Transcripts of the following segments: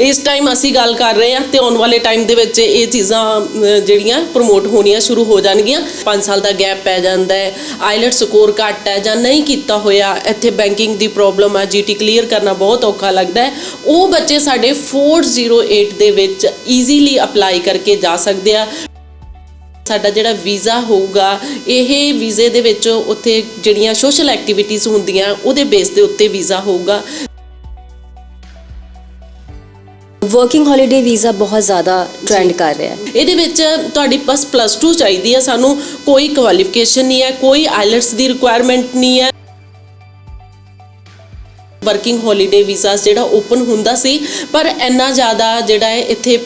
ਇਸ ਟਾਈਮ ਅਸੀਂ ਗੱਲ ਕਰ ਰਹੇ ਹਾਂ ਤੇ ਆਉਣ ਵਾਲੇ ਟਾਈਮ ਦੇ ਵਿੱਚ ਇਹ ਚੀਜ਼ਾਂ ਜਿਹੜੀਆਂ ਪ੍ਰਮੋਟ ਹੋਣੀਆਂ ਸ਼ੁਰੂ ਹੋ ਜਾਣਗੀਆਂ। 5 ਸਾਲ ਦਾ ਗੈਪ ਪੈ ਜਾਂਦਾ ਹੈ ਆਈਲਟ ਸਕੋਰ ਘੱਟ ਹੈ ਜਾਂ ਨਹੀਂ ਕੀਤਾ ਹੋਇਆ, ਇੱਥੇ ਬੈਂਕਿੰਗ ਦੀ ਪ੍ਰੋਬਲਮ ਹੈ ਜੀਟੀ ਕਲੀਅਰ ਕਰਨਾ ਬਹੁਤ ਔਖਾ ਲੱਗਦਾ ਹੈ। ਉਹ ਬੱਚੇ ਸਾਡੇ 408 ਦੇ ਵਿੱਚ ਈਜ਼ੀਲੀ ਅਪਲਾਈ ਕਰਕੇ ਜਾ ਸਕਦੇ ਆ। ਸਾਡਾ ਜਿਹੜਾ ਵੀਜ਼ਾ ਹੋਊਗਾ, ਇਹ ਵੀਜ਼ੇ ਦੇ ਵਿੱਚ ਉੱਥੇ ਜਿਹੜੀਆਂ ਸੋਸ਼ਲ ਐਕਟੀਵਿਟੀਜ਼ ਹੁੰਦੀਆਂ, ਉਹਦੇ ਬੇਸ ਦੇ ਉੱਤੇ ਵੀਜ਼ਾ ਹੋਊਗਾ। ਵਰਕਿੰਗ ਹੌਲੀਡੇ ਵੀਜ਼ਾ ਬਹੁਤ ਜ਼ਿਆਦਾ ਟ੍ਰੈਂਡ ਕਰ ਰਿਹਾ ਹੈ। ਇਹਦੇ ਵਿੱਚ ਤੁਹਾਡੀ ਬਸ ਪਲੱਸ 2 ਚਾਹੀਦੀ ਹੈ। ਸਾਨੂੰ ਕੋਈ ਕੁਆਲੀਫਿਕੇਸ਼ਨ ਨਹੀਂ ਹੈ ਕੋਈ ਆਈਲਟਸ ਦੀ ਰਿਕੁਆਇਰਮੈਂਟ ਨਹੀਂ ਹੈ। ਵਰਕਿੰਗ ਹੌਲੀਡੇ ਵੀਜ਼ਾਸ ਜਿਹੜਾ ਓਪਨ ਹੁੰਦਾ ਸੀ, ਪਰ ਇੰਨਾ ਜ਼ਿਆਦਾ ਜਿਹੜਾ ਹੈ ਇੱਥੇ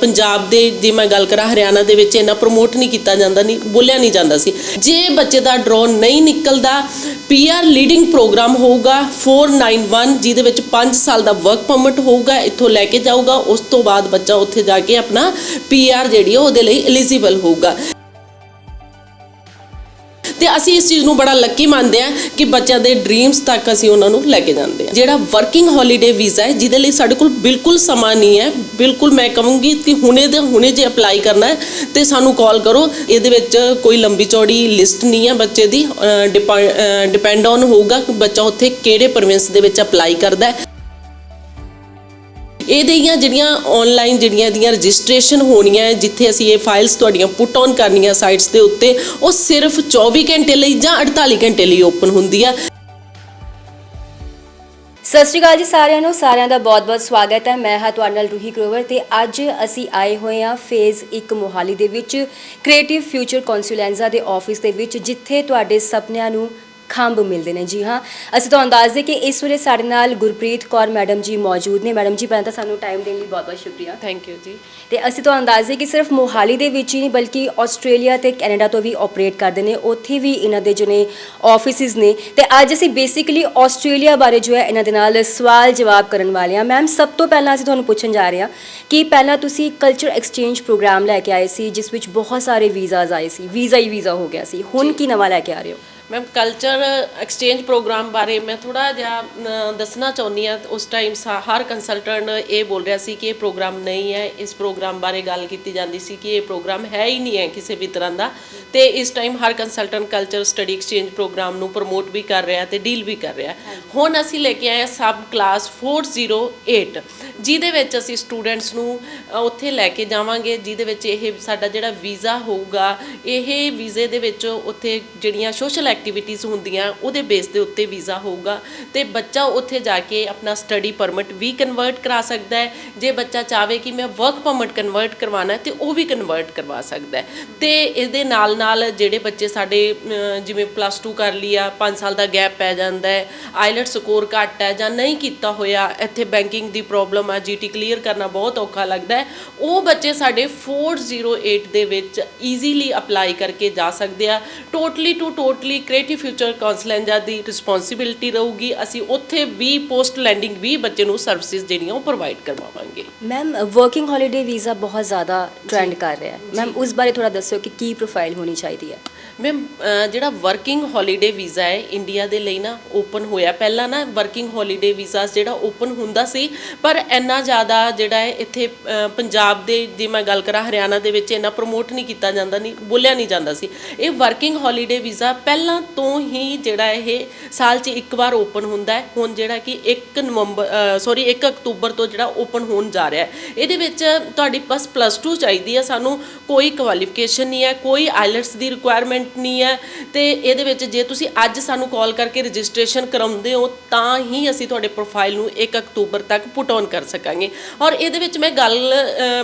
ਪੰਜਾਬ ਦੇ, ਜੇ ਮੈਂ ਗੱਲ ਕਰਾਂ ਹਰਿਆਣਾ ਦੇ ਵਿੱਚ ਇੰਨਾ ਪ੍ਰਮੋਟ ਨਹੀਂ ਕੀਤਾ ਜਾਂਦਾ ਨਹੀਂ ਬੋਲਿਆ ਨਹੀਂ ਜਾਂਦਾ ਸੀ। ਜੇ ਬੱਚੇ ਦਾ ਡਰੋ ਨਹੀਂ ਨਿਕਲਦਾ ਪੀਆਰ ਲੀਡਿੰਗ ਪ੍ਰੋਗਰਾਮ ਹੋਊਗਾ 491 ਜਿਹਦੇ ਵਿੱਚ 5 ਸਾਲ ਦਾ ਵਰਕ ਪਰਮਿਟ ਹੋਊਗਾ, ਇੱਥੋਂ ਲੈ ਕੇ ਜਾਊਗਾ, ਉਸ ਤੋਂ ਬਾਅਦ ਬੱਚਾ ਉੱਥੇ ਜਾ ਕੇ ਆਪਣਾ ਪੀਆਰ ਜਿਹੜੀ ਹੈ ਉਹਦੇ ਲਈ ਐਲੀਜੀਬਲ ਹੋਊਗਾ। ਤੇ ਅਸੀਂ ਇਸ ਚੀਜ਼ ਨੂੰ ਬੜਾ ਲੱਕੀ ਮੰਨਦੇ ਹਾਂ ਕਿ ਬੱਚਿਆਂ ਦੇ ਡ੍ਰੀਮਸ ਤੱਕ ਅਸੀਂ ਉਹਨਾਂ ਨੂੰ ਲੈ ਕੇ ਜਾਂਦੇ ਹਾਂ। ਜਿਹੜਾ ਵਰਕਿੰਗ ਹੌਲੀਡੇ ਵੀਜ਼ਾ ਹੈ, ਜਿਹਦੇ ਲਈ ਸਾਡੇ ਕੋਲ ਬਿਲਕੁਲ ਸਮਾਂ ਨਹੀਂ ਹੈ, ਬਿਲਕੁਲ ਮੈਂ ਕਹੂੰਗੀ ਕਿ ਹੁਣੇ ਦੇ ਹੁਣੇ ਜੇ ਅਪਲਾਈ ਕਰਨਾ ਹੈ, ਤੇ ਸਾਨੂੰ ਕਾਲ ਕਰੋ। ਇਹਦੇ ਵਿੱਚ ਕੋਈ ਲੰਬੀ ਚੌੜੀ ਲਿਸਟ ਨਹੀਂ ਹੈ ਬੱਚੇ ਦੀ ਡਿਪੈਂਡ ਔਨ ਹੋਊਗਾ ਕਿ ਬੱਚਾ ਉੱਥੇ ਕਿਹੜੇ ਪ੍ਰੋਵਿੰਸ ਦੇ ਵਿੱਚ ਅਪਲਾਈ ਕਰਦਾ ਹੈ। ਇਹਦੀਆਂ ਜਿਹੜੀਆਂ ਆਨਲਾਈਨ ਜਿਹੜੀਆਂ ਇਹਦੀਆਂ ਰਜਿਸਟ੍ਰੇਸ਼ਨ ਹੋਣੀਆਂ ਹੈ, ਜਿੱਥੇ ਅਸੀਂ ਇਹ ਫਾਈਲਸ ਤੁਹਾਡੀਆਂ ਪੁੱਟ ਔਨ ਕਰਨੀਆਂ ਸਾਈਟਸ ਦੇ ਉੱਤੇ ਉਹ ਸਿਰਫ 24 ਘੰਟੇ ਲਈ ਜਾਂ 48 ਘੰਟੇ ਲਈ ਓਪਨ ਹੁੰਦੀ ਆ। ਸਤਿ ਸ਼੍ਰੀ ਅਕਾਲ ਜੀ ਸਾਰਿਆਂ ਨੂੰ ਸਾਰਿਆਂ ਦਾ ਬਹੁਤ-ਬਹੁਤ ਸਵਾਗਤ ਹੈ। ਮੈਂ ਹਾਂ ਤੁਹਾਡੇ ਨਾਲ ਰੂਹੀ ਗਰੋਵਰ ਤੇ ਅੱਜ ਅਸੀਂ ਆਏ ਹੋਏ ਹਾਂ ਫੇਜ਼ 1 ਮੋਹਾਲੀ ਦੇ ਵਿੱਚ ਕ੍ਰੀਏਟਿਵ ਫਿਊਚਰ ਕੌਂਸੂਲੈਂਜ਼ਾ ਦੇ ਆਫਿਸ ਦੇ ਵਿੱਚ ਜਿੱਥੇ ਤੁਹਾਡੇ ਸੁਪਨਿਆਂ ਨੂੰ ਖੰਭ ਮਿਲਦੇ ਨੇ। ਜੀ ਹਾਂ ਅਸੀਂ ਤੁਹਾਨੂੰ ਦੱਸ ਦੇ ਕਿ ਇਸ ਵੇਲੇ ਸਾਡੇ ਨਾਲ ਗੁਰਪ੍ਰੀਤ ਕੌਰ ਮੈਡਮ ਜੀ ਮੌਜੂਦ ਨੇ। ਮੈਡਮ ਜੀ ਪਹਿਲਾਂ ਤਾਂ ਸਾਨੂੰ ਟਾਈਮ ਦੇਣ ਲਈ ਬਹੁਤ-ਬਹੁਤ ਸ਼ੁਕਰੀਆ। ਥੈਂਕ ਯੂ ਜੀ। ਤੇ ਅਸੀਂ ਤੁਹਾਨੂੰ ਦੱਸ ਦਈਏ ਕਿ ਸਿਰਫ ਮੋਹਾਲੀ ਦੇ ਵਿੱਚ ਹੀ ਨਹੀਂ ਬਲਕਿ ਆਸਟ੍ਰੇਲੀਆ ਤੇ ਕੈਨੇਡਾ ਤੋਂ ਵੀ ਆਪਰੇਟ ਕਰਦੇ ਨੇ। ਉੱਥੇ ਵੀ ਇਹਨਾਂ ਦੇ ਜੋ ਨੇ ਆਫਿਸਿਸ ਨੇ। ਤੇ ਅੱਜ ਅਸੀਂ ਬੇਸਿਕਲੀ ਆਸਟ੍ਰੇਲੀਆ ਬਾਰੇ ਜੋ ਹੈ ਇਹਨਾਂ ਦੇ ਨਾਲ ਸਵਾਲ ਜਵਾਬ ਕਰਨ ਵਾਲੇ ਹਾਂ। ਮੈਮ ਸਭ ਤੋਂ ਪਹਿਲਾਂ ਅਸੀਂ ਤੁਹਾਨੂੰ ਪੁੱਛਣ ਜਾ ਰਹੇ ਹਾਂ ਕਿ ਪਹਿਲਾਂ ਤੁਸੀਂ ਕਲਚਰ ਐਕਸਚੇਂਜ ਪ੍ਰੋਗਰਾਮ ਲੈ ਕੇ ਆਏ ਸੀ ਜਿਸ ਵਿੱਚ ਬਹੁਤ ਸਾਰੇ ਵੀਜ਼ਾਸ ਆਏ ਸੀ। ਵੀਜ਼ਾ ਹੀ ਵੀਜ਼ਾ ਹੋ ਗਿਆ ਸੀ। ਹੁਣ ਕੀ ਨਵਾਂ ਲੈ ਕੇ ਆ ਰਹੇ ਹੋ? ਮੈਮ ਕਲਚਰ ਐਕਸਚੇਂਜ ਪ੍ਰੋਗਰਾਮ ਬਾਰੇ ਮੈਂ ਥੋੜਾ ਜਿਹਾ ਅ, ਦੱਸਣਾ ਚਾਹੁੰਦੀ ਹਾਂ। ਉਸ ਟਾਈਮ ਹਰ ਕੰਸਲਟੈਂਟ ਇਹ ਬੋਲ ਰਿਹਾ ਸੀ ਕਿ ਇਹ ਪ੍ਰੋਗਰਾਮ ਨਹੀਂ ਹੈ। ਇਸ ਪ੍ਰੋਗਰਾਮ ਬਾਰੇ ਗੱਲ ਕੀਤੀ ਜਾਂਦੀ ਸੀ ਕਿ ਇਹ ਪ੍ਰੋਗਰਾਮ ਹੈ ਹੀ ਨਹੀਂ ਹੈ ਕਿਸੇ ਵੀ ਤਰ੍ਹਾਂ ਦਾ। ਤੇ ਇਸ ਟਾਈਮ ਹਰ consultant culture study exchange programme ਨੂੰ ਪ੍ਰਮੋਟ ਵੀ ਕਰ ਰਿਹਾ ਤੇ ਡੀਲ ਵੀ ਕਰ ਰਿਹਾ। ਹੁਣ ਅਸੀਂ ਲੈ ਕੇ ਆਏ ਹਾਂ ਸਬ ਕਲਾਸ 408 ਜਿਹਦੇ ਵਿੱਚ ਅਸੀਂ ਸਟੂਡੈਂਟਸ ਨੂੰ ਅ, ਉੱਥੇ ਲੈ ਕੇ ਜਾਵਾਂਗੇ ਜਿਹਦੇ ਵਿੱਚ ਇਹ ਸਾਡਾ ਜਿਹੜਾ ਵੀਜ਼ਾ ਹੋਊਗਾ ਇਹ ਵੀਜ਼ੇ ਦੇ ਵਿੱਚ ਉੱਥੇ ਜਿਹੜੀਆਂ ਸੋਸ਼ਲ ਐਕਟੀਵਿਟੀਜ਼ ਹੁੰਦੀਆਂ, ਉਹਦੇ ਬੇਸ ਦੇ ਉੱਤੇ ਵੀਜ਼ਾ ਹੋਊਗਾ। ਤੇ ਬੱਚਾ ਉੱਥੇ ਜਾ ਕੇ ਆਪਣਾ ਸਟੱਡੀ ਪਰਮਿਟ ਵੀ ਕਨਵਰਟ ਕਰਾ ਸਕਦਾ ਹੈ। ਜੇ ਬੱਚਾ ਚਾਹਵੇ ਕਿ ਮੈਂ ਵਰਕ ਪਰਮਿਟ ਕਨਵਰਟ ਕਰਵਾਉਣਾ ਹੈ, ਤੇ ਉਹ ਵੀ ਕਨਵਰਟ ਕਰਵਾ ਸਕਦਾ ਹੈ। ਤੇ ਇਹਦੇ ਨਾਲ ਨਾਲ ਜਿਹੜੇ ਬੱਚੇ ਸਾਡੇ ਜਿਵੇਂ ਪਲੱਸ 2 ਕਰ ਲਿਆ 5 ਸਾਲ ਦਾ ਗੈਪ ਪੈ ਜਾਂਦਾ ਹੈ ਆਈਲਟ ਸਕੋਰ ਘੱਟ ਹੈ ਜਾਂ ਨਹੀਂ ਕੀਤਾ ਹੋਇਆ, ਇੱਥੇ ਬੈਂਕਿੰਗ ਦੀ ਪ੍ਰੋਬਲਮ ਆ ਜੀਟੀ ਕਲੀਅਰ ਕਰਨਾ ਬਹੁਤ ਔਖਾ ਲੱਗਦਾ ਹੈ। ਉਹ ਬੱਚੇ ਸਾਡੇ 408 ਦੇ ਵਿੱਚ ਈਜ਼ੀਲੀ ਅਪਲਾਈ ਕਰਕੇ ਜਾ ਸਕਦੇ ਆ। Totally to totally creative future ਕਾਉਂਸਲੈਂਜਾ ਦੀ ਰਿਸਪੌਂਸਿਬਿਲਟੀ ਰਹੂਗੀ ਅਸੀਂ ਉੱਥੇ ਵੀ ਪੋਸਟ ਲੈਂਡਿੰਗ ਵੀ ਬੱਚੇ ਨੂੰ ਸਰਵਿਸਿਜ਼ ਜਿਹੜੀਆਂ ਉਹ ਪ੍ਰੋਵਾਈਡ ਕਰਵਾਵਾਂਗੇ। ਮੈਮ ਵਰਕਿੰਗ ਹੌਲੀਡੇ ਵੀਜ਼ਾ ਬਹੁਤ ਜ਼ਿਆਦਾ ਟ੍ਰੈਂਡ ਕਰ ਰਿਹਾ ਹੈ। ਮੈਮ ਉਸ ਬਾਰੇ ਥੋੜਾ ਦੱਸਿਓ ਕਿ ਕੀ ਪ੍ਰੋਫਾਈਲ ਹੋਣੀ ਚਾਹੀਦੀ ਹੈ। ਮੈਮ ਜਿਹੜਾ ਵਰਕਿੰਗ ਹੌਲੀਡੇ ਵੀਜ਼ਾ ਹੈ ਇੰਡੀਆ ਦੇ ਲਈ ਨਾ ਓਪਨ ਹੋਇਆ। ਪਹਿਲਾਂ ਨਾ ਵਰਕਿੰਗ ਹੌਲੀਡੇ ਵੀਜ਼ਾ ਜਿਹੜਾ ਓਪਨ ਹੁੰਦਾ ਸੀ, ਪਰ ਇੰਨਾ ਜ਼ਿਆਦਾ ਜਿਹੜਾ ਹੈ ਇੱਥੇ ਪੰਜਾਬ ਦੇ ਜੇ ਮੈਂ ਗੱਲ ਕਰਾਂ, ਹਰਿਆਣਾ ਦੇ ਵਿੱਚ ਇੰਨਾ ਪ੍ਰਮੋਟ ਨਹੀਂ ਕੀਤਾ ਜਾਂਦਾ ਨਹੀਂ ਬੋਲਿਆ ਨਹੀਂ ਜਾਂਦਾ ਸੀ। ਇਹ ਵਰਕਿੰਗ ਹੌਲੀਡੇ ਵੀਜ਼ਾ ਪਹਿਲਾਂ ਤੋਂ ਹੀ ਜਿਹੜਾ ਇਹ ਸਾਲ 'ਚ ਇੱਕ ਵਾਰ ਓਪਨ ਹੁੰਦਾ ਹੈ। ਹੁਣ ਜਿਹੜਾ ਕਿ 1 ਨਵੰਬਰ ਸੌਰੀ 1 ਅਕਤੂਬਰ ਤੋਂ ਜਿਹੜਾ ਓਪਨ ਹੋਣ ਜਾ ਰਿਹਾ ਹੈ। ਇਹਦੇ ਵਿੱਚ ਤੁਹਾਡੀ ਬਸ ਪਲੱਸ 2 ਚਾਹੀਦੀ ਹੈ। ਸਾਨੂੰ ਕੋਈ ਕੁਆਲੀਫਿਕੇਸ਼ਨ ਨਹੀਂ ਹੈ, ਕੋਈ ਆਈਲਟਸ ਦੀ ਰਿਕੁਆਇਰਮੈਂਟ ਨਹੀਂ ਹੈ ਤੇ ਇਹਦੇ ਵਿੱਚ ਜੇ ਤੁਸੀਂ ਅੱਜ ਸਾਨੂੰ ਕਾਲ ਕਰਕੇ ਰਜਿਸਟ੍ਰੇਸ਼ਨ ਕਰਾਉਂਦੇ ਹੋ, ਤਾਂ ਹੀ ਅਸੀਂ ਤੁਹਾਡੇ ਪ੍ਰੋਫਾਈਲ ਨੂੰ 1 ਅਕਤੂਬਰ ਤੱਕ ਪੁਟ ਔਨ ਕਰ ਸਕਾਂਗੇ। ਔਰ ਇਹਦੇ ਵਿੱਚ ਮੈਂ ਗੱਲ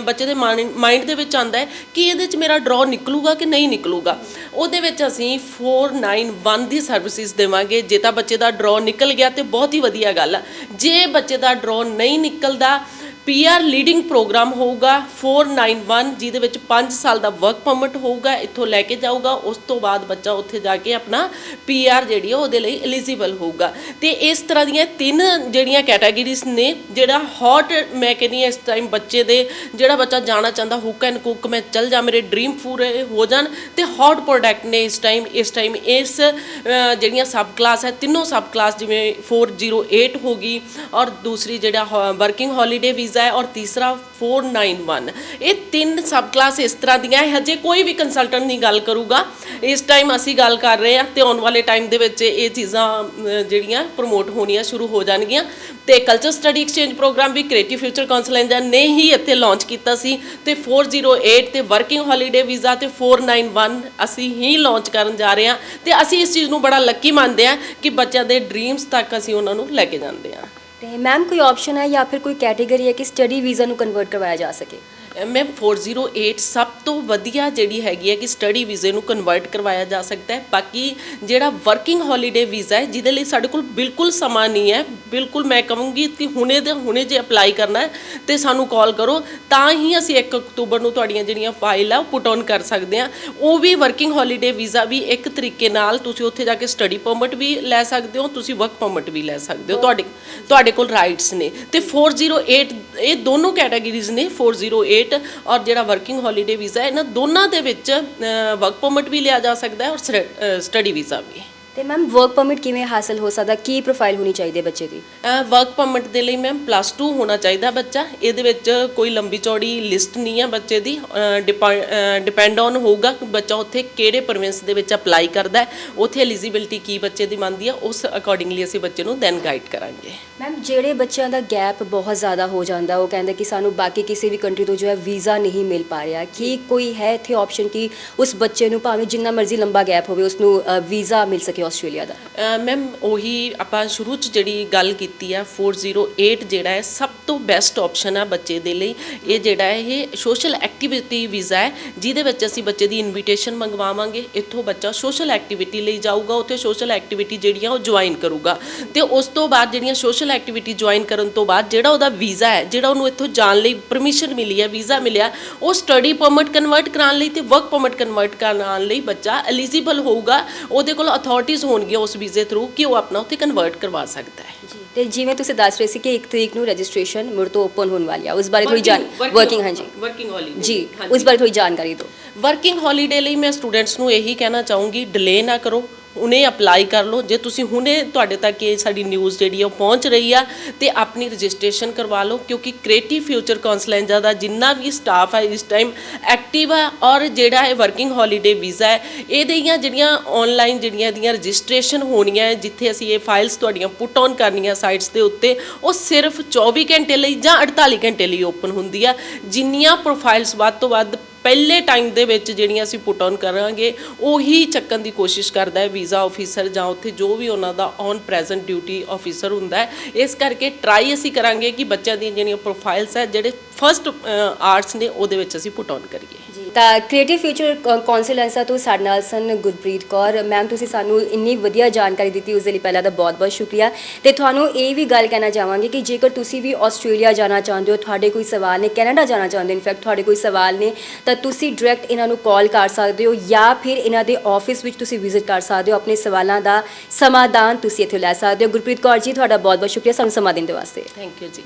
ਬੱਚੇ ਦੇ ਮਾਈਂਡ ਦੇ ਵਿੱਚ ਆਂਦਾ ਹੈ ਕਿ ਇਹਦੇ ਵਿੱਚ ਮੇਰਾ ਡਰਾ ਨਿਕਲੂਗਾ ਕਿ ਨਹੀਂ ਨਿਕਲੂਗਾ। ਉਹਦੇ ਵਿੱਚ ਅਸੀਂ 491 ਦੀ ਸਰਵਿਸਿਜ਼ ਦੇਵਾਂਗੇ। ਜੇ ਤਾਂ ਬੱਚੇ ਦਾ ਡਰਾ ਨਿਕਲ ਗਿਆ ਤੇ ਬਹੁਤ ਹੀ ਵਧੀਆ ਗੱਲ ਆ। ਜੇ ਬੱਚੇ ਦਾ ਡਰਾ ਨਹੀਂ ਨਿਕਲਦਾ ਪੀਆਰ ਲੀਡਿੰਗ ਪ੍ਰੋਗਰਾਮ ਹੋਊਗਾ 491 ਜਿਹਦੇ ਵਿੱਚ 5 ਸਾਲ ਦਾ ਵਰਕ ਪਰਮਿਟ ਹੋਊਗਾ, ਇੱਥੋਂ ਲੈ ਕੇ ਜਾਊਗਾ, ਉਸ ਤੋਂ ਬਾਅਦ ਬੱਚਾ ਉੱਥੇ ਜਾ ਕੇ ਆਪਣਾ ਪੀਆਰ ਜਿਹੜੀ ਆ ਉਹਦੇ ਲਈ ਐਲੀਜੀਬਲ ਹੋਊਗਾ। ਤੇ ਇਸ ਤਰ੍ਹਾਂ ਦੀਆਂ ਤਿੰਨ ਜਿਹੜੀਆਂ ਕੈਟਾਗਰੀਜ਼ ਨੇ, ਜਿਹੜਾ ਹੌਟ ਮੈਂ ਕਹਿੰਦੀ ਹਾਂ ਇਸ ਟਾਈਮ ਬੱਚੇ ਦੇ, ਜਿਹੜਾ ਬੱਚਾ ਜਾਣਾ ਚਾਹੁੰਦਾ ਹੁੱਕ ਐਂਡ ਕੁੱਕ ਮੈਂ ਚੱਲ ਜਾ, ਮੇਰੇ ਡ੍ਰੀਮ ਪੂਰੇ ਹੋ ਜਾਣ, ਤੇ ਹੌਟ ਪ੍ਰੋਡਕਟ ਨੇ ਇਸ ਟਾਈਮ ਇਸ ਟਾਈਮ ਇਸ ਜਿਹੜੀਆਂ ਸਬ ਕਲਾਸ ਹੈ, ਤਿੰਨੋਂ ਸਬ ਕਲਾਸ ਜਿਵੇਂ 408 ਹੋ ਗਈ, ਔਰ ਦੂਸਰੀ ਜਿਹੜਾ ਵਰਕਿੰਗ ਹੌਲੀਡੇ ਵੀਜ਼ਾ ਵੀਜ਼ਾ ਹੈ ਔਰ ਤੀਸਰਾ 491 ਇਹ ਤਿੰਨ ਸਬ ਕਲਾਸ ਇਸ ਤਰ੍ਹਾਂ ਦੀਆਂ ਹੈ, ਹਜੇ ਕੋਈ ਵੀ ਕੰਸਲਟੈਂਟ ਨਹੀਂ ਗੱਲ ਕਰੂਗਾ। ਇਸ ਟਾਈਮ ਅਸੀਂ ਗੱਲ ਕਰ ਰਹੇ ਹਾਂ ਤੇ ਆਉਣ ਵਾਲੇ ਟਾਈਮ ਦੇ ਵਿੱਚ ਇਹ ਚੀਜ਼ਾਂ ਜਿਹੜੀਆਂ ਪ੍ਰਮੋਟ ਹੋਣੀਆਂ ਸ਼ੁਰੂ ਹੋ ਜਾਣਗੀਆਂ। ਤੇ ਕਲਚਰ ਸਟੱਡੀ ਐਕਸਚੇਂਜ ਪ੍ਰੋਗਰਾਮ ਵੀ ਕ੍ਰੀਏਟਿਵ ਫਿਊਚਰ ਕਾਉਂਸਲ ਇੰਡੀਆ ਨੇ ਹੀ ਇੱਥੇ ਲਾਂਚ ਕੀਤਾ ਸੀ। ਤੇ 408 ਤੇ ਵਰਕਿੰਗ ਹੌਲੀਡੇ ਵੀਜ਼ਾ ਤੇ 491 ਅਸੀਂ ਹੀ ਲਾਂਚ ਕਰਨ ਜਾ ਰਹੇ ਹਾਂ। ਤੇ ਅਸੀਂ ਇਸ ਚੀਜ਼ ਨੂੰ ਬੜਾ ਲੱਕੀ ਮੰਨਦੇ ਹਾਂ ਕਿ ਬੱਚਿਆਂ ਦੇ ਡ੍ਰੀਮਸ ਤੱਕ ਅਸੀਂ ਉਹਨਾਂ ਨੂੰ ਲੈ ਕੇ ਜਾਂਦੇ ਹਾਂ। ਤੇ ਮੈਮ ਕੋਈ ਆਪਸ਼ਨ ਹੈ ਜਾਂ ਫਿਰ ਕੋਈ ਕੈਟੇਗਰੀ ਹੈ ਕਿ ਸਟੱਡੀ ਵੀਜ਼ਾ ਨੂੰ ਕਨਵਰਟ ਕਰਵਾਇਆ ਜਾ ਸਕੇ ਮੈਮ 408 ਸਭ ਤੋਂ ਵਧੀਆ ਜਿਹੜੀ ਹੈਗੀ ਹੈ ਕਿ ਸਟੱਡੀ ਵੀਜ਼ੇ ਨੂੰ ਕਨਵਰਟ ਕਰਵਾਇਆ ਜਾ ਸਕਦਾ ਹੈ। ਬਾਕੀ ਜਿਹੜਾ ਵਰਕਿੰਗ ਹੌਲੀਡੇ ਵੀਜ਼ਾ ਹੈ, ਜਿਹਦੇ ਲਈ ਸਾਡੇ ਕੋਲ ਬਿਲਕੁਲ ਸਮਾਂ ਨਹੀਂ ਹੈ, ਬਿਲਕੁਲ ਮੈਂ ਕਹੂੰਗੀ ਕਿ ਹੁਣੇ ਦੇ ਹੁਣੇ ਜੇ ਅਪਲਾਈ ਕਰਨਾ ਹੈ, ਤੇ ਸਾਨੂੰ ਕਾਲ ਕਰੋ, ਤਾਂ ਹੀ ਅਸੀਂ 1 ਅਕਤੂਬਰ ਨੂੰ ਤੁਹਾਡੀਆਂ ਜਿਹੜੀਆਂ ਫਾਈਲ ਆ, ਉਹ ਪੁਟ ਔਨ ਕਰ ਸਕਦੇ ਹਾਂ। ਉਹ ਵੀ ਵਰਕਿੰਗ ਹੌਲੀਡੇ ਵੀਜ਼ਾ ਵੀ ਇੱਕ ਤਰੀਕੇ ਨਾਲ ਤੁਸੀਂ ਉੱਥੇ ਜਾ ਕੇ ਸਟੱਡੀ ਪਰਮਿਟ ਵੀ ਲੈ ਸਕਦੇ ਹੋ, ਤੁਸੀਂ ਵਰਕ ਪਰਮਿਟ ਵੀ ਲੈ ਸਕਦੇ ਹੋ। ਤੁਹਾਡੇ ਤੁਹਾਡੇ ਕੋਲ ਰਾਈਟਸ ਨੇ। ਤੇ 408 ਇਹ ਦੋਨੋਂ ਕੈਟਾਗਰੀਜ਼ ਨੇ 408 ਔਰ ਜਿਹੜਾ ਵਰਕਿੰਗ ਹੌਲੀਡੇ ਵੀਜ਼ਾ ਇਹਨਾਂ ਦੋਨਾਂ ਦੇ ਵਿੱਚ ਵਰਕ ਪਰਮਿਟ ਵੀ ਲਿਆ ਜਾ ਸਕਦਾ ਹੈ ਔਰ ਸਟੱਡੀ ਵੀਜ਼ਾ ਵੀ। ਤੇ ਮੈਮ ਵਰਕ ਪਰਮਿਟ ਕਿਵੇਂ ਹਾਸਲ ਹੋ ਸਕਦਾ? ਕੀ ਪ੍ਰੋਫਾਈਲ ਹੋਣੀ ਚਾਹੀਦੀ ਹੈ ਬੱਚੇ ਦੀ? ਵਰਕ ਪਰਮਿਟ ਦੇ ਲਈ ਮੈਮ ਪਲੱਸ 2 ਹੋਣਾ ਚਾਹੀਦਾ ਬੱਚਾ। ਇਹਦੇ ਵਿੱਚ ਕੋਈ ਲੰਬੀ ਚੌੜੀ ਲਿਸਟ ਨਹੀਂ ਹੈ ਬੱਚੇ ਦੀ। ਡਿਪੈਂਡ ਔਨ ਹੋਊਗਾ ਕਿ ਬੱਚਾ ਉੱਥੇ ਕਿਹੜੇ ਪ੍ਰੋਵਿੰਸ ਦੇ ਵਿੱਚ ਅਪਲਾਈ ਕਰਦਾ ਹੈ ਉੱਥੇ ਐਲੀਜੀਬਿਲਟੀ ਕੀ ਬੱਚੇ ਦੀ ਮੰਨਦੀ ਹੈ ਉਸ ਅਕੋਰਡਿੰਗਲੀ ਅਸੀਂ ਬੱਚੇ ਨੂੰ ਦੈਨ ਗਾਈਡ ਕਰਾਂਗੇ। ਮੈਮ ਜਿਹੜੇ ਬੱਚਿਆਂ ਦਾ ਗੈਪ ਬਹੁਤ ਜ਼ਿਆਦਾ ਹੋ ਜਾਂਦਾ ਉਹ ਕਹਿੰਦੇ ਕਿ ਸਾਨੂੰ ਬਾਕੀ ਕਿਸੇ ਵੀ ਕੰਟਰੀ ਤੋਂ ਜੋ ਹੈ ਵੀਜ਼ਾ ਨਹੀਂ ਮਿਲ ਪਾ ਰਿਹਾ। ਕੀ ਕੋਈ ਹੈ ਇੱਥੇ ਆਪਸ਼ਨ ਕਿ ਉਸ ਬੱਚੇ ਨੂੰ ਭਾਵੇਂ ਜਿੰਨਾ ਮਰਜ਼ੀ ਲੰਬਾ ਗੈਪ ਹੋਵੇ ਉਸ ਨੂੰ ਵੀਜ਼ਾ ਮਿਲ ਸਕੇ ਆਸਟ੍ਰੇਲੀਆ ਦਾ? ਮੈਮ, ਉਹੀ ਆਪਾਂ ਸ਼ੁਰੂ ਚ ਜਿਹੜੀ ਗੱਲ ਕੀਤੀ ਆ 408 ਜਿਹੜਾ ਹੈ, ਸਭ ਤੋਂ ਬੈਸਟ ਆਪਸ਼ਨ ਆ ਬੱਚੇ ਦੇ ਲਈ। ਇਹ ਜਿਹੜਾ ਹੈ, ਇਹ ਸੋਸ਼ਲ ਐਕਟੀਵਿਟੀ ਵੀਜ਼ਾ ਹੈ, ਜਿਹਦੇ ਵਿੱਚ ਅਸੀਂ ਬੱਚੇ ਦੀ ਇਨਵੀਟੇਸ਼ਨ ਮੰਗਵਾਵਾਂਗੇ। ਇੱਥੋਂ ਬੱਚਾ ਸੋਸ਼ਲ ਐਕਟੀਵਿਟੀ ਲਈ ਜਾਊਗਾ, ਉੱਥੇ ਸੋਸ਼ਲ ਐਕਟੀਵਿਟੀ ਜਿਹੜੀਆਂ ਉਹ ਜੁਆਇਨ ਕਰੂਗਾ। ਤੇ ਉਸ ਤੋਂ ਬਾਅਦ ਜਿਹੜੀਆਂ ਸੋਸ਼ਲ ਐਕਟੀਵਿਟੀ ਜੁਆਇਨ ਕਰਨ ਤੋਂ ਬਾਅਦ ਜਿਹੜਾ ਉਹਦਾ ਵੀਜ਼ਾ ਹੈ, ਜਿਹੜਾ ਉਹਨੂੰ ਇੱਥੋਂ ਜਾਣ ਲਈ ਪਰਮਿਸ਼ਨ ਮਿਲੀ ਹੈ ਵੀਜ਼ਾ ਮਿਲਿਆ, ਉਹ ਸਟੱਡੀ ਪਰਮਿਟ ਕਨਵਰਟ ਕਰਾਉਣ ਲਈ ਤੇ ਵਰਕ ਪਰਮਿਟ ਕਨਵਰਟ ਕਰਾਉਣ ਲਈ ਬੱਚਾ ਐਲੀਜੀਬਲ ਹੋਊਗਾ। ਉਹਦੇ ਕੋਲ ਅਥਾਰਟੀਆਂ ਹੋਣਗੀਆਂ ਉਸ ਵੀਜ਼ੇ ਥਰੂ ਕਿ ਉਹ ਆਪਣਾ ਉੱਥੇ ਕਨਵਰਟ ਕਰਵਾ ਸਕਦਾ ਹੈ। ਜੀ, ਤੇ ਜਿਵੇਂ ਤੁਸੀਂ ਦੱਸ ਰਹੇ ਸੀ ਕਿ 1 ਤਰੀਕ ਨੂੰ ਰਜਿਸਟ੍ਰੇਸ਼ਨ ਮੁੜ ਤੋਂ ਓਪਨ ਹੋਣ ਵਾਲੀ ਆ ਉਸ ਬਾਰੇ ਥੋੜੀ ਜਾਣ ਵਰਕਿੰਗ ਹਾਂਜੀ ਵਰਕਿੰਗ ਹੌਲੀਡੇ ਜੀ ਉਸ ਬਾਰੇ ਥੋੜੀ ਜਾਣਕਾਰੀ ਦਿਓ ਵਰਕਿੰਗ ਹੌਲੀਡੇ ਲਈ ਮੈਂ ਸਟੂਡੈਂਟਸ ਨੂੰ ਇਹੀ ਕਹਿਣਾ ਚਾਹੂੰਗੀ ਡਿਲੇ ਨਾ ਕਰੋ ਹੁਣੇ ਅਪਲਾਈ ਕਰ ਲਓ। ਜੇ ਤੁਸੀਂ ਹੁਣੇ ਤੁਹਾਡੇ ਤੱਕ ਇਹ ਸਾਡੀ ਨਿਊਜ਼ ਜਿਹੜੀ ਆ ਉਹ ਪਹੁੰਚ ਰਹੀ ਆ, ਤੇ ਆਪਣੀ ਰਜਿਸਟ੍ਰੇਸ਼ਨ ਕਰਵਾ ਲਓ, ਕਿਉਂਕਿ ਕ੍ਰੀਏਟਿਵ ਫਿਊਚਰ ਕਾਉਂਸਲੈਂਜਾ ਦਾ ਜਿੰਨਾ ਵੀ ਸਟਾਫ ਹੈ ਇਸ ਟਾਈਮ ਐਕਟਿਵ ਆ, ਔਰ ਜਿਹੜਾ ਇਹ ਵਰਕਿੰਗ ਹੌਲੀਡੇ ਵੀਜ਼ਾ ਹੈ ਇਹਦੀਆਂ ਜਿਹੜੀਆਂ ਆਨਲਾਈਨ ਜਿਹੜੀਆਂ ਇਹਦੀਆਂ ਰਜਿਸਟ੍ਰੇਸ਼ਨ ਹੋਣੀਆਂ ਜਿੱਥੇ ਅਸੀਂ ਇਹ ਫਾਈਲਸ ਤੁਹਾਡੀਆਂ ਪੁੱਟ ਔਨ ਕਰਨੀਆਂ ਸਾਈਟਸ ਦੇ ਉੱਤੇ, ਉਹ ਸਿਰਫ 24 ਘੰਟੇ ਲਈ ਜਾਂ 48 ਘੰਟੇ ਲਈ ਓਪਨ ਹੁੰਦੀ ਆ। ਜਿੰਨੀਆਂ ਪ੍ਰੋਫਾਈਲਸ ਵੱਧ ਤੋਂ ਵੱਧ ਪਹਿਲੇ ਟਾਈਮ ਦੇ ਵਿੱਚ ਜਿਹੜੀਆਂ ਅਸੀਂ ਪੁੱਟ ਔਨ ਕਰਾਂਗੇ, ਉਹੀ ਚੱਕਣ ਦੀ ਕੋਸ਼ਿਸ਼ ਕਰਦਾ ਹੈ ਵੀਜ਼ਾ ਆਫੀਸਰ ਜਾਂ ਉੱਥੇ ਜੋ ਵੀ ਉਹਨਾਂ ਦਾ ਔਨ ਪ੍ਰੈਜ਼ੈਂਟ ਡਿਊਟੀ ਆਫੀਸਰ ਹੁੰਦਾ ਹੈ। ਇਸ ਕਰਕੇ ਟਰਾਈ ਅਸੀਂ ਕਰਾਂਗੇ ਕਿ ਬੱਚਿਆਂ ਦੀਆਂ ਜਿਹੜੀਆਂ ਪ੍ਰੋਫਾਈਲਸ ਹੈ, ਜਿਹੜੇ ਫਰਸਟ ਆਰਟਸ ਨੇ, ਉਹਦੇ ਵਿੱਚ ਅਸੀਂ ਪੁੱਟ ਔਨ ਕਰੀਏ। ਤਾਂ ਕ੍ਰੀਏਟਿਵ ਫਿਊਚਰ ਕਾਉਂਸਲ ਅੰਸਾ ਤੋਂ ਸਾਡੇ ਨਾਲ ਸਨ, ਗੁਰਪ੍ਰੀਤ ਕੌਰ। ਮੈਮ ਤੁਸੀਂ ਸਾਨੂੰ ਇੰਨੀ ਵਧੀਆ ਜਾਣਕਾਰੀ ਦਿੱਤੀ, ਉਸ ਦੇ ਲਈ ਪਹਿਲਾਂ ਤਾਂ ਬਹੁਤ-ਬਹੁਤ ਸ਼ੁਕਰੀਆ। ਤੇ ਤੁਹਾਨੂੰ ਇਹ ਵੀ ਗੱਲ ਕਹਿਣਾ ਚਾਹਾਂਗੇ ਕਿ ਜੇਕਰ ਤੁਸੀਂ ਵੀ ਆਸਟ੍ਰੇਲੀਆ ਜਾਣਾ ਚਾਹੁੰਦੇ ਹੋ, ਤੁਹਾਡੇ ਕੋਈ ਸਵਾਲ ਨੇ, ਕੈਨੇਡਾ ਜਾਣਾ ਚਾਹੁੰਦੇ ਹੋ ਇਨਫੈਕਟ ਤੁਹਾਡੇ ਕੋਈ ਸਵਾਲ ਨੇ, ਤਾਂ ਤੁਸੀਂ ਡਾਇਰੈਕਟ ਇਹਨਾਂ ਨੂੰ ਕਾਲ ਕਰ ਸਕਦੇ ਹੋ ਜਾਂ ਫਿਰ ਇਹਨਾਂ ਦੇ ਆਫਿਸ ਵਿੱਚ ਤੁਸੀਂ ਵਿਜ਼ਿਟ ਕਰ ਸਕਦੇ ਹੋ, ਆਪਣੇ ਸਵਾਲਾਂ ਦਾ ਸਮਾਧਾਨ ਤੁਸੀਂ ਇੱਥੇ ਲੈ ਸਕਦੇ ਹੋ। ਗੁਰਪ੍ਰੀਤ ਕੌਰ ਜੀ, ਤੁਹਾਡਾ ਬਹੁਤ-ਬਹੁਤ ਸ਼ੁਕਰੀਆ, ਸਾਨੂੰ ਸਮਾਂ ਦੇਣ ਦੇ ਵਾਸਤੇ। ਥੈਂਕ ਯੂ ਜੀ।